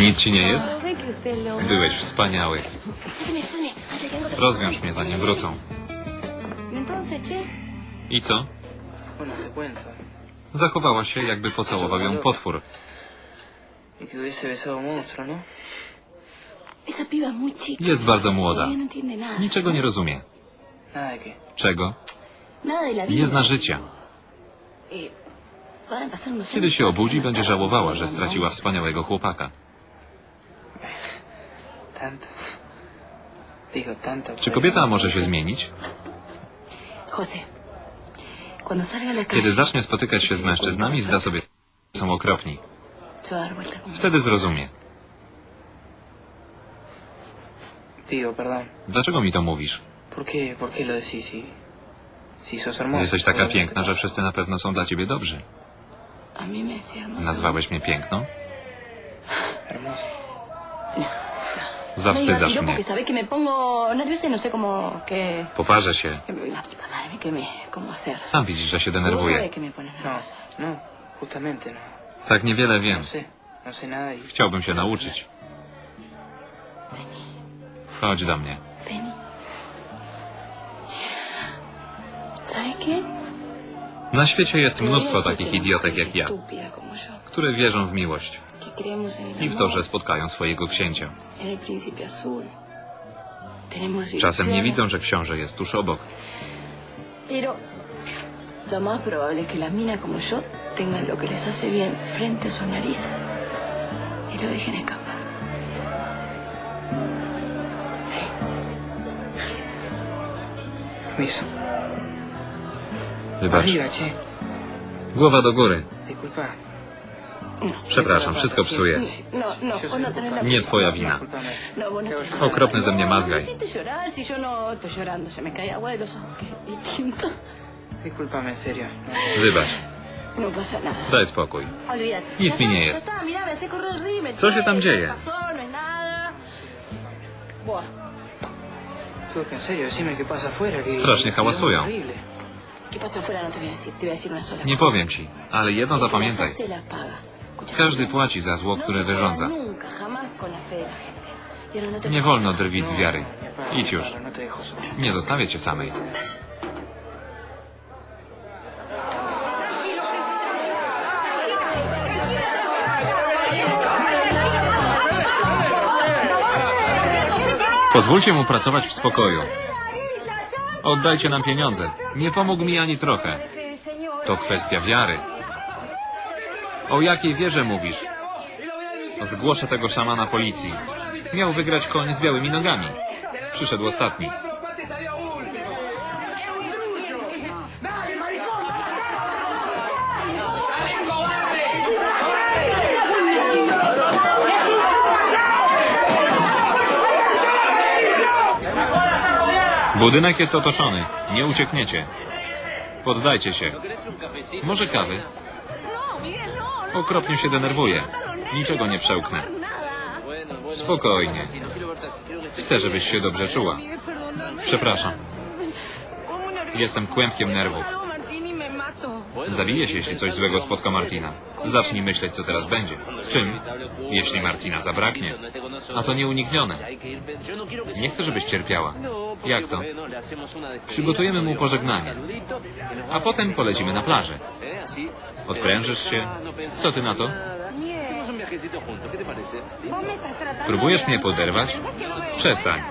Nic ci nie jest? Byłeś wspaniały. Rozwiąż mnie, zanim wrócą. I co? Zachowała się, jakby pocałował ją potwór. Jest bardzo młoda. Niczego nie rozumie. Czego? Nie zna życia. Kiedy się obudzi, będzie żałowała, że straciła wspaniałego chłopaka. Czy kobieta może się zmienić? Kiedy zacznie spotykać się z mężczyznami, zda sobie, że są okropni. Wtedy zrozumie. Dlaczego mi to mówisz? Jesteś taka piękna, że pasa. wszyscy na pewno są dla ciebie dobrzy. Nazwałeś mnie piękną? Zawstydzasz mnie. y no. Poparzę się. Sam widzisz, że się denerwuję. No, no, no. Tak niewiele wiem. No no y... Chciałbym się nauczyć. Chodź do mnie. Na świecie jest mnóstwo takich no idiotek jak ja, które wierzą w miłość i w to, że spotkają swojego księcia. Tenemos Czasem nie widzą, że książę jest tuż obok. Pero lo más probable es que la mina como yo tengan lo que les hace bien frente a sus narices y lo dejen escapar. Permiso. Wybacz. Głowa do góry. Disculpa. No, Przepraszam, wszystko psuje. no, no, vos no la Nie twoja wina. No, no Okropny ze mnie No, mazgaj. No, no. No, Wybacz. No. Daj spokój. Nic mi nie jest. Co się tam ¿qué dzieje? No Strasznie hałasują. No Nie powiem ci, ale jedno zapamiętaj. Każdy płaci za zło, które wyrządza. Nie wolno drwić z wiary. Idź już. Nie zostawię cię samej. Pozwólcie mu pracować w spokoju. Oddajcie nam pieniądze. Nie pomógł mi ani trochę. To kwestia wiary. O jakiej wierze mówisz? Zgłoszę tego szamana policji. Miał wygrać koń z białymi nogami. Przyszedł ostatni. Budynek jest otoczony. Nie uciekniecie. Poddajcie się. Może kawy? Okropnie się denerwuję. Niczego nie przełknę. Spokojnie. Chcę, żebyś się dobrze czuła. Przepraszam. Jestem kłębkiem nerwów. Zabiję się, jeśli coś złego spotka Martina. Zacznij myśleć, co teraz będzie. Z czym? Jeśli Martina zabraknie. A to nieuniknione. Nie chcę, żebyś cierpiała. Jak to? Przygotujemy mu pożegnanie. A potem polecimy na plażę. Odprężysz się? Co ty na to? Próbujesz mnie poderwać? Przestań.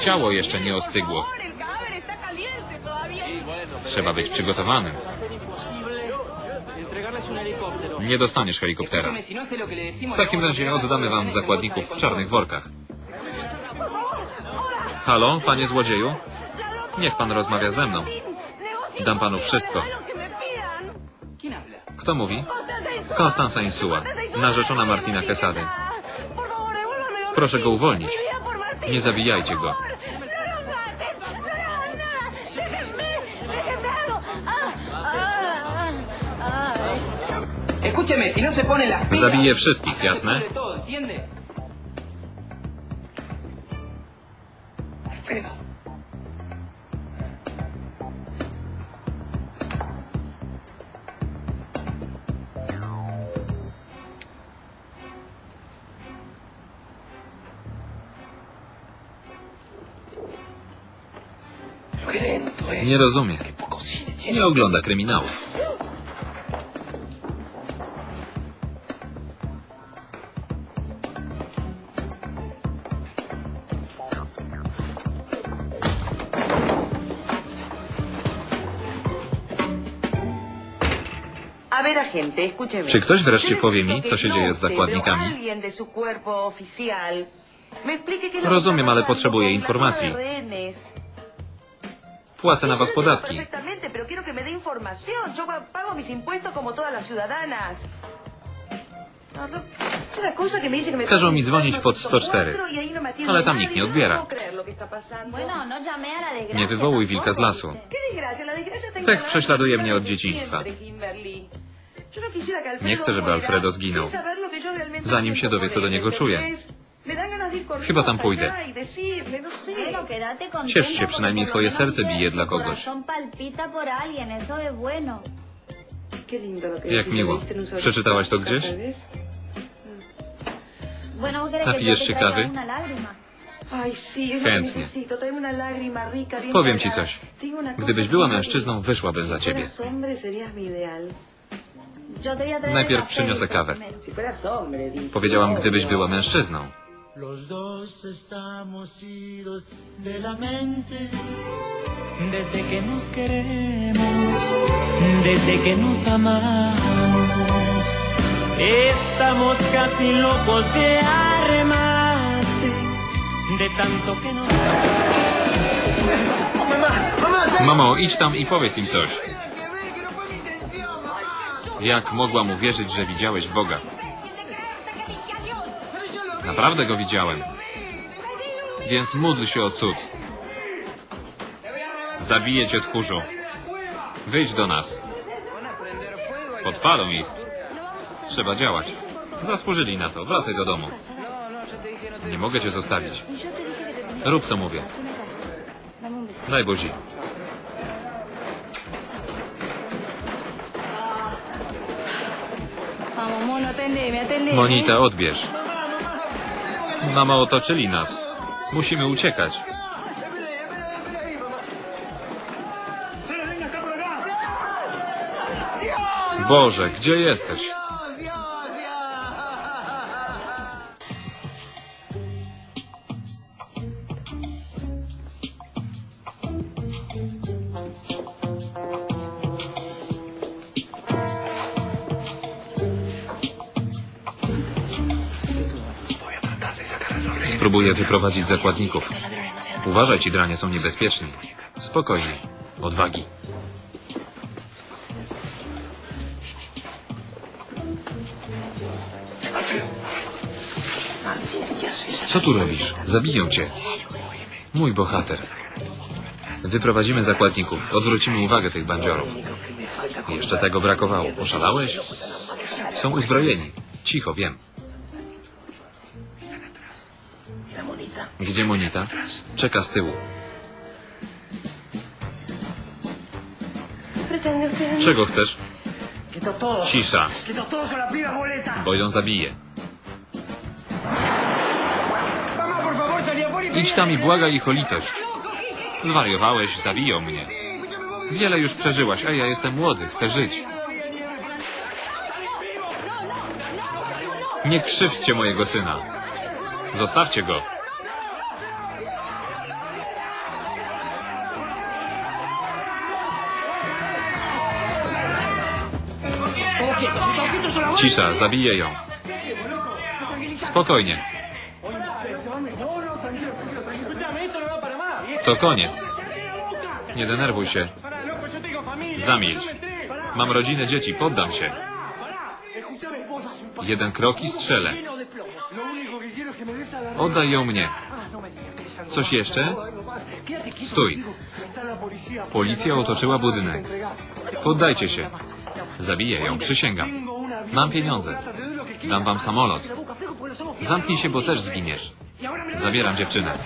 Ciało jeszcze nie ostygło. Trzeba być przygotowanym. Nie dostaniesz helikoptera. No. W takim razie oddamy wam zakładników w czarnych workach. Halo, panie złodzieju? Niech pan rozmawia ze mną. Dam panu wszystko. Kto mówi? Konstanza Insua, narzeczona Martina Quesady. Proszę go uwolnić. Nie zabijajcie go. Zabiję wszystkich, jasne? Nie rozumie. Nie ogląda kryminałów. Czy ktoś wreszcie powie mi, co się dzieje z zakładnikami? Rozumiem, ale potrzebuję informacji. Płacę na was podatki. No, no, Każą mi dzwonić pod 104, y no ale tam nikt nie no odbiera. no. Nie wywołuj wilka z lasu. Pech instalada prześladuje mnie od dzieciństwa. Nie chcę, żeby Alfredo zginął. Zanim się dowie, co do niego czuję. Chyba tam pójdę. Ciesz się, przynajmniej twoje serce bije dla kogoś. Jak miło. Przeczytałaś to gdzieś? tal vez. Bueno, ¿vos querés que yo Napijesz się kawy? Chętnie. Powiem ci coś. Gdybyś była mężczyzną, wyszłabym za ciebie. Najpierw przyniosę kawę. Powiedziałam, gdybyś była mężczyzną. Los dos estamos idos de la mente desde que nos queremos, desde que nos amamos. Estamos casi locos de armarte, de tanto que nos Mamo, idź tam i powiedz im coś. Jak mogłam uwierzyć, że widziałeś Boga? Naprawdę go widziałem. Więc módl się o cud. Zabiję cię, tchórzu. Wyjdź do nas. Podpalą ich. Trzeba działać. Zasłużyli na to. Wracaj do domu. Nie mogę cię zostawić. Rób co mówię. Daj buzi. Monita, odbierz. Mama, otoczyli nas. Musimy uciekać. Boże, gdzie jesteś? Spróbuję wyprowadzić zakładników. Uważaj, ci dranie są niebezpieczni. Spokojnie. Odwagi. Co tu robisz? Zabiją cię. Mój bohater. Wyprowadzimy zakładników. Odwrócimy uwagę tych bandziorów. Jeszcze tego brakowało. Oszalałeś? Są uzbrojeni. Cicho, wiem. Gdzie Monita? Czeka z tyłu. Czego chcesz? Cisza, bo ją y Idź tam i błagaj ich o litość. Zwariowałeś, zabiją mnie. Wiele już przeżyłaś, a ja jestem młody, chcę żyć. Nie krzywdźcie mojego syna. Zostawcie go. Cisza, zabiję ją. Spokojnie. To koniec. Nie denerwuj się. Zamilcz. Mam rodzinę, dzieci, poddam się. Jeden krok i strzelę. Oddaj ją mnie. Coś jeszcze? Stój. Policja otoczyła budynek. Poddajcie się. Zabiję ją, przysięgam. Mam pieniądze. Dam wam samolot. Zamknij się, bo też zginiesz. Zabieram dziewczynę.